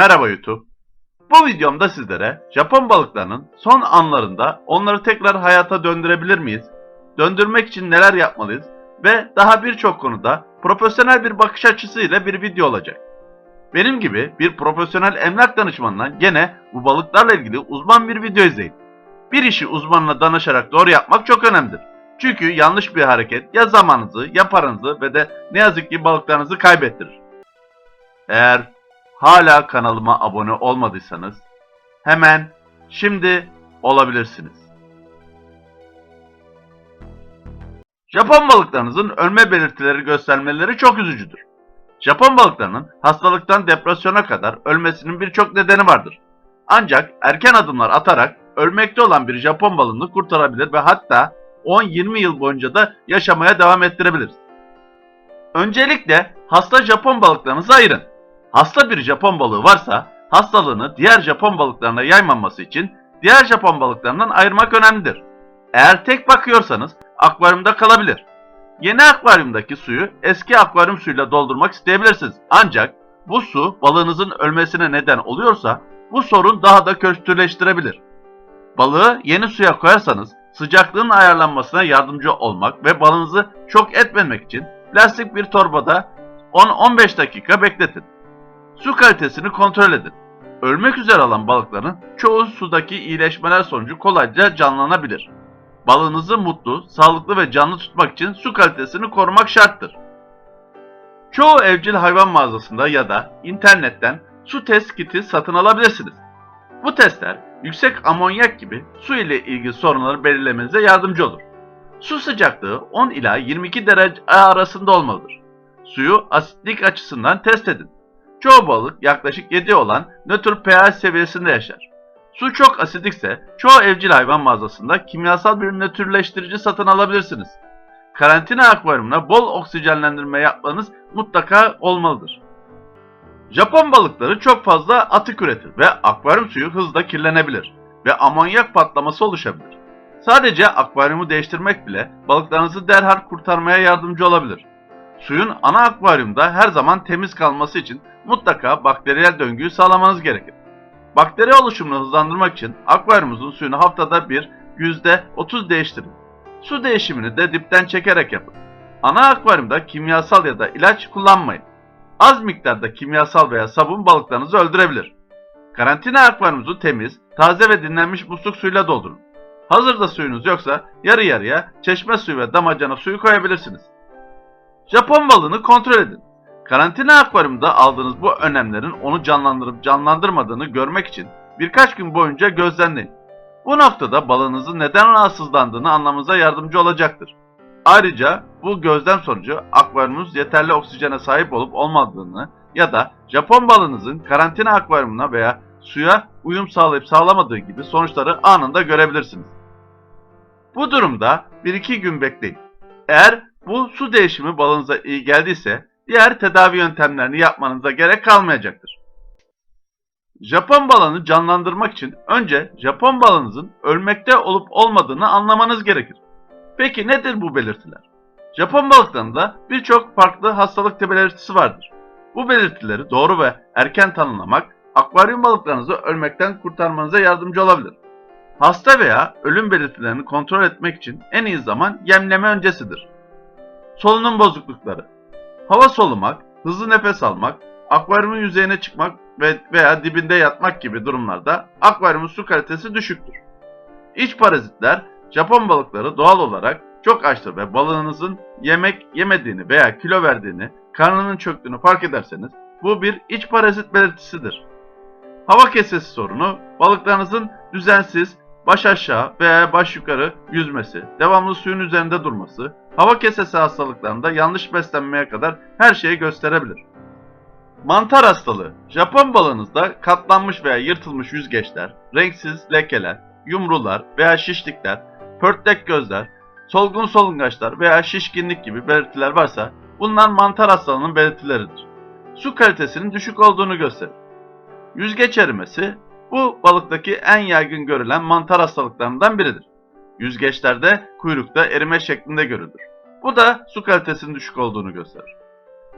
Merhaba YouTube. Bu videomda sizlere Japon balıklarının son anlarında onları tekrar hayata döndürebilir miyiz? Döndürmek için neler yapmalıyız? Ve daha birçok konuda profesyonel bir bakış açısıyla bir video olacak. Benim gibi bir profesyonel emlak danışmanından gene bu balıklarla ilgili uzman bir video izleyin. Bir işi uzmanına danışarak doğru yapmak çok önemlidir. Çünkü yanlış bir hareket ya zamanınızı ya paranızı ve de ne yazık ki balıklarınızı kaybettirir. Eğer hala kanalıma abone olmadıysanız hemen şimdi olabilirsiniz. Japon balıklarınızın ölme belirtileri göstermeleri çok üzücüdür. Japon balıklarının hastalıktan depresyona kadar ölmesinin birçok nedeni vardır. Ancak erken adımlar atarak ölmekte olan bir Japon balığını kurtarabilir ve hatta 10-20 yıl boyunca da yaşamaya devam ettirebiliriz. Öncelikle hasta Japon balıklarınızı ayırın. Hasta bir Japon balığı varsa hastalığını diğer Japon balıklarına yaymaması için diğer Japon balıklarından ayırmak önemlidir. Eğer tek bakıyorsanız akvaryumda kalabilir. Yeni akvaryumdaki suyu eski akvaryum suyuyla doldurmak isteyebilirsiniz. Ancak bu su balığınızın ölmesine neden oluyorsa bu sorun daha da kötüleştirebilir. Balığı yeni suya koyarsanız sıcaklığın ayarlanmasına yardımcı olmak ve balığınızı çok etmemek için plastik bir torbada 10-15 dakika bekletin. Su kalitesini kontrol edin. Ölmek üzere olan balıkların çoğu sudaki iyileşmeler sonucu kolayca canlanabilir. Balığınızı mutlu, sağlıklı ve canlı tutmak için su kalitesini korumak şarttır. Çoğu evcil hayvan mağazasında ya da internetten su test kiti satın alabilirsiniz. Bu testler yüksek amonyak gibi su ile ilgili sorunları belirlemenize yardımcı olur. Su sıcaklığı 10 ila 22 derece arasında olmalıdır. Suyu asitlik açısından test edin. Çoğu balık yaklaşık 7 olan nötr pH seviyesinde yaşar. Su çok asidikse çoğu evcil hayvan mağazasında kimyasal bir nötrleştirici satın alabilirsiniz. Karantina akvaryumuna bol oksijenlendirme yapmanız mutlaka olmalıdır. Japon balıkları çok fazla atık üretir ve akvaryum suyu hızla kirlenebilir ve amonyak patlaması oluşabilir. Sadece akvaryumu değiştirmek bile balıklarınızı derhal kurtarmaya yardımcı olabilir. Suyun ana akvaryumda her zaman temiz kalması için mutlaka bakteriyel döngüyü sağlamanız gerekir. Bakteri oluşumunu hızlandırmak için akvaryumunuzun suyunu haftada bir %30 değiştirin. Su değişimini de dipten çekerek yapın. Ana akvaryumda kimyasal ya da ilaç kullanmayın. Az miktarda kimyasal veya sabun balıklarınızı öldürebilir. Karantina akvaryumunuzu temiz, taze ve dinlenmiş musluk suyuyla doldurun. Hazırda suyunuz yoksa yarı yarıya çeşme suyu ve damacana suyu koyabilirsiniz. Japon balığını kontrol edin. Karantina akvaryumda aldığınız bu önlemlerin onu canlandırıp canlandırmadığını görmek için birkaç gün boyunca gözlemleyin. Bu noktada balığınızın neden rahatsızlandığını anlamanıza yardımcı olacaktır. Ayrıca bu gözlem sonucu akvaryumunuz yeterli oksijene sahip olup olmadığını ya da Japon balığınızın karantina akvaryumuna veya suya uyum sağlayıp sağlamadığı gibi sonuçları anında görebilirsiniz. Bu durumda 1-2 gün bekleyin. Eğer bu su değişimi balığınıza iyi geldiyse diğer tedavi yöntemlerini yapmanıza gerek kalmayacaktır. Japon balığını canlandırmak için önce Japon balığınızın ölmekte olup olmadığını anlamanız gerekir. Peki nedir bu belirtiler? Japon balıklarında birçok farklı hastalık belirtisi vardır. Bu belirtileri doğru ve erken tanımlamak akvaryum balıklarınızı ölmekten kurtarmanıza yardımcı olabilir. Hasta veya ölüm belirtilerini kontrol etmek için en iyi zaman yemleme öncesidir. Solunum bozuklukları Hava solumak, hızlı nefes almak, akvaryumun yüzeyine çıkmak ve veya dibinde yatmak gibi durumlarda akvaryumun su kalitesi düşüktür. İç parazitler, Japon balıkları doğal olarak çok açtır ve balığınızın yemek yemediğini veya kilo verdiğini, karnının çöktüğünü fark ederseniz bu bir iç parazit belirtisidir. Hava kesesi sorunu, balıklarınızın düzensiz, baş aşağı veya baş yukarı yüzmesi, devamlı suyun üzerinde durması, hava kesesi hastalıklarında yanlış beslenmeye kadar her şeyi gösterebilir. Mantar hastalığı, Japon balığınızda katlanmış veya yırtılmış yüzgeçler, renksiz lekeler, yumrular veya şişlikler, pörtlek gözler, solgun solungaçlar veya şişkinlik gibi belirtiler varsa bunlar mantar hastalığının belirtileridir. Su kalitesinin düşük olduğunu gösterir. Yüzgeç erimesi bu balıktaki en yaygın görülen mantar hastalıklarından biridir. Yüzgeçlerde kuyrukta erime şeklinde görülür. Bu da su kalitesinin düşük olduğunu gösterir.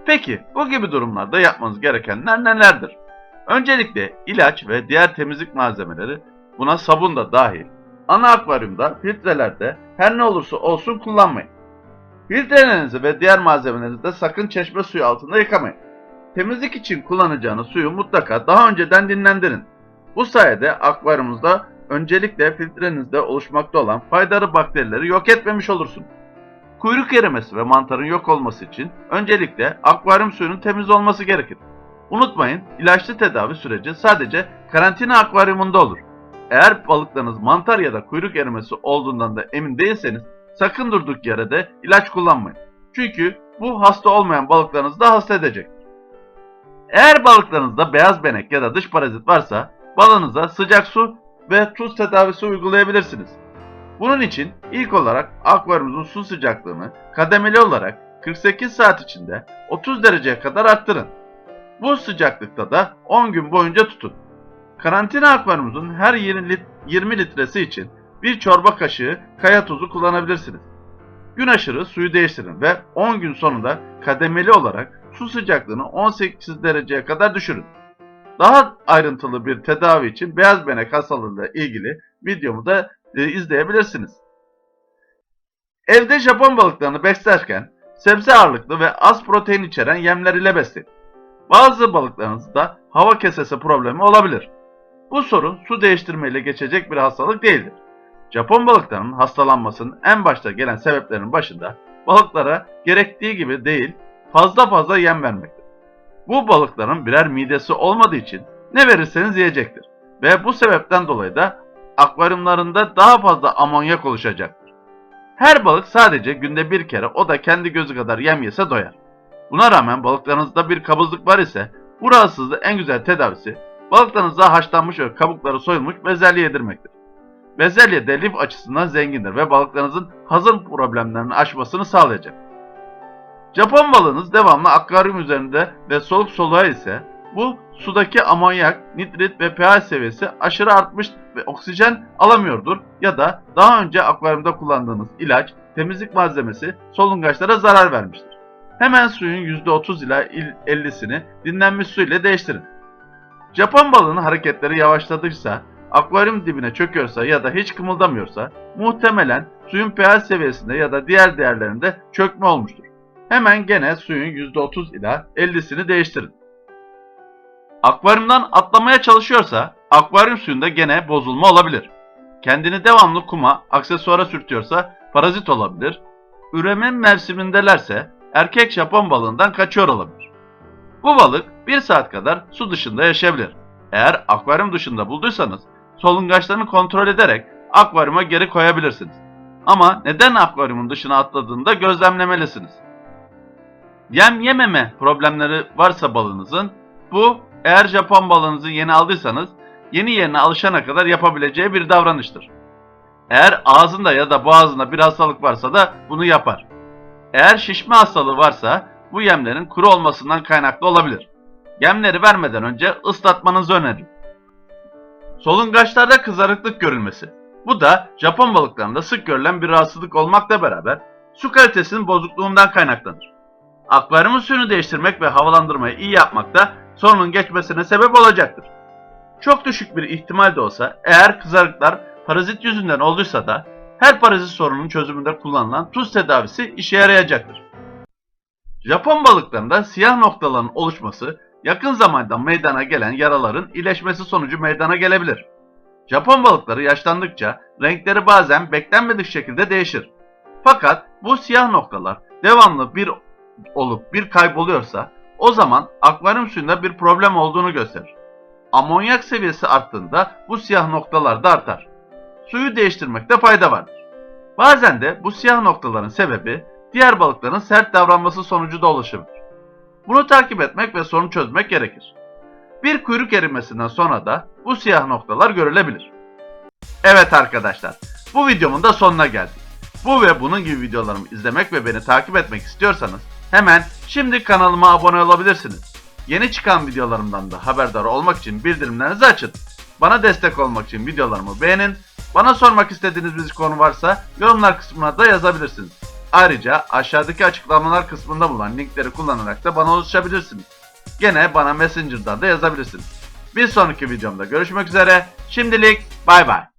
Peki bu gibi durumlarda yapmanız gerekenler nelerdir? Öncelikle ilaç ve diğer temizlik malzemeleri buna sabun da dahil ana akvaryumda filtrelerde her ne olursa olsun kullanmayın. Filtrelerinizi ve diğer malzemelerinizi de sakın çeşme suyu altında yıkamayın. Temizlik için kullanacağınız suyu mutlaka daha önceden dinlendirin. Bu sayede akvaryumunuzda öncelikle filtrenizde oluşmakta olan faydalı bakterileri yok etmemiş olursunuz. Kuyruk erimesi ve mantarın yok olması için öncelikle akvaryum suyunun temiz olması gerekir. Unutmayın, ilaçlı tedavi süreci sadece karantina akvaryumunda olur. Eğer balıklarınız mantar ya da kuyruk erimesi olduğundan da emin değilseniz sakın durduk yere de ilaç kullanmayın. Çünkü bu hasta olmayan balıklarınızı da hasta edecek. Eğer balıklarınızda beyaz benek ya da dış parazit varsa balığınıza sıcak su ve tuz tedavisi uygulayabilirsiniz. Bunun için ilk olarak akvaryumunuzun su sıcaklığını kademeli olarak 48 saat içinde 30 dereceye kadar arttırın. Bu sıcaklıkta da 10 gün boyunca tutun. Karantina akvaryumunuzun her 20, lit- 20 litresi için bir çorba kaşığı kaya tuzu kullanabilirsiniz. Gün aşırı suyu değiştirin ve 10 gün sonunda kademeli olarak su sıcaklığını 18 dereceye kadar düşürün. Daha ayrıntılı bir tedavi için beyaz benek hastalığıyla ilgili videomu da e, izleyebilirsiniz. Evde Japon balıklarını beslerken sebze ağırlıklı ve az protein içeren yemler ile besleyin. Bazı balıklarınızda hava kesesi problemi olabilir. Bu sorun su değiştirmeyle geçecek bir hastalık değildir. Japon balıklarının hastalanmasının en başta gelen sebeplerin başında balıklara gerektiği gibi değil fazla fazla yem vermektir. Bu balıkların birer midesi olmadığı için ne verirseniz yiyecektir. Ve bu sebepten dolayı da akvaryumlarında daha fazla amonyak oluşacaktır. Her balık sadece günde bir kere o da kendi gözü kadar yem yese doyar. Buna rağmen balıklarınızda bir kabızlık var ise bu rahatsızlığın en güzel tedavisi balıklarınıza haşlanmış ve kabukları soyulmuş bezelye yedirmektir. Bezelye de lif açısından zengindir ve balıklarınızın hazım problemlerini aşmasını sağlayacak. Japon balığınız devamlı akvaryum üzerinde ve soluk soluğa ise bu sudaki amonyak, nitrit ve pH seviyesi aşırı artmış ve oksijen alamıyordur ya da daha önce akvaryumda kullandığınız ilaç, temizlik malzemesi solungaçlara zarar vermiştir. Hemen suyun %30 ila 50'sini dinlenmiş su ile değiştirin. Japon balığının hareketleri yavaşladıysa, akvaryum dibine çöküyorsa ya da hiç kımıldamıyorsa muhtemelen suyun pH seviyesinde ya da diğer değerlerinde çökme olmuştur. Hemen gene suyun %30 ila 50'sini değiştirin. Akvaryumdan atlamaya çalışıyorsa akvaryum suyunda gene bozulma olabilir. Kendini devamlı kuma, aksesuara sürtüyorsa parazit olabilir. Üreme mevsimindelerse erkek Japon balığından kaçıyor olabilir. Bu balık 1 saat kadar su dışında yaşayabilir. Eğer akvaryum dışında bulduysanız solungaçlarını kontrol ederek akvaryuma geri koyabilirsiniz. Ama neden akvaryumun dışına atladığını da gözlemlemelisiniz. Yem yememe problemleri varsa balığınızın bu eğer Japon balığınızı yeni aldıysanız yeni yerine alışana kadar yapabileceği bir davranıştır. Eğer ağzında ya da boğazında bir hastalık varsa da bunu yapar. Eğer şişme hastalığı varsa bu yemlerin kuru olmasından kaynaklı olabilir. Yemleri vermeden önce ıslatmanızı öneririm. Solungaçlarda kızarıklık görülmesi. Bu da Japon balıklarında sık görülen bir rahatsızlık olmakla beraber su kalitesinin bozukluğundan kaynaklanır. Akvaryumun suyunu değiştirmek ve havalandırmayı iyi yapmak da sorunun geçmesine sebep olacaktır. Çok düşük bir ihtimal de olsa eğer kızarıklar parazit yüzünden olduysa da her parazit sorunun çözümünde kullanılan tuz tedavisi işe yarayacaktır. Japon balıklarında siyah noktaların oluşması yakın zamanda meydana gelen yaraların iyileşmesi sonucu meydana gelebilir. Japon balıkları yaşlandıkça renkleri bazen beklenmedik şekilde değişir. Fakat bu siyah noktalar devamlı bir olup bir kayboluyorsa o zaman akvaryum suyunda bir problem olduğunu gösterir. Amonyak seviyesi arttığında bu siyah noktalar da artar. Suyu değiştirmekte fayda vardır. Bazen de bu siyah noktaların sebebi diğer balıkların sert davranması sonucu da oluşabilir. Bunu takip etmek ve sorunu çözmek gerekir. Bir kuyruk erimesinden sonra da bu siyah noktalar görülebilir. Evet arkadaşlar, bu videomun da sonuna geldik. Bu ve bunun gibi videolarımı izlemek ve beni takip etmek istiyorsanız hemen şimdi kanalıma abone olabilirsiniz. Yeni çıkan videolarımdan da haberdar olmak için bildirimlerinizi açın. Bana destek olmak için videolarımı beğenin. Bana sormak istediğiniz bir konu varsa yorumlar kısmına da yazabilirsiniz. Ayrıca aşağıdaki açıklamalar kısmında bulunan linkleri kullanarak da bana ulaşabilirsiniz. Gene bana Messenger'dan da yazabilirsiniz. Bir sonraki videomda görüşmek üzere. Şimdilik bay bay.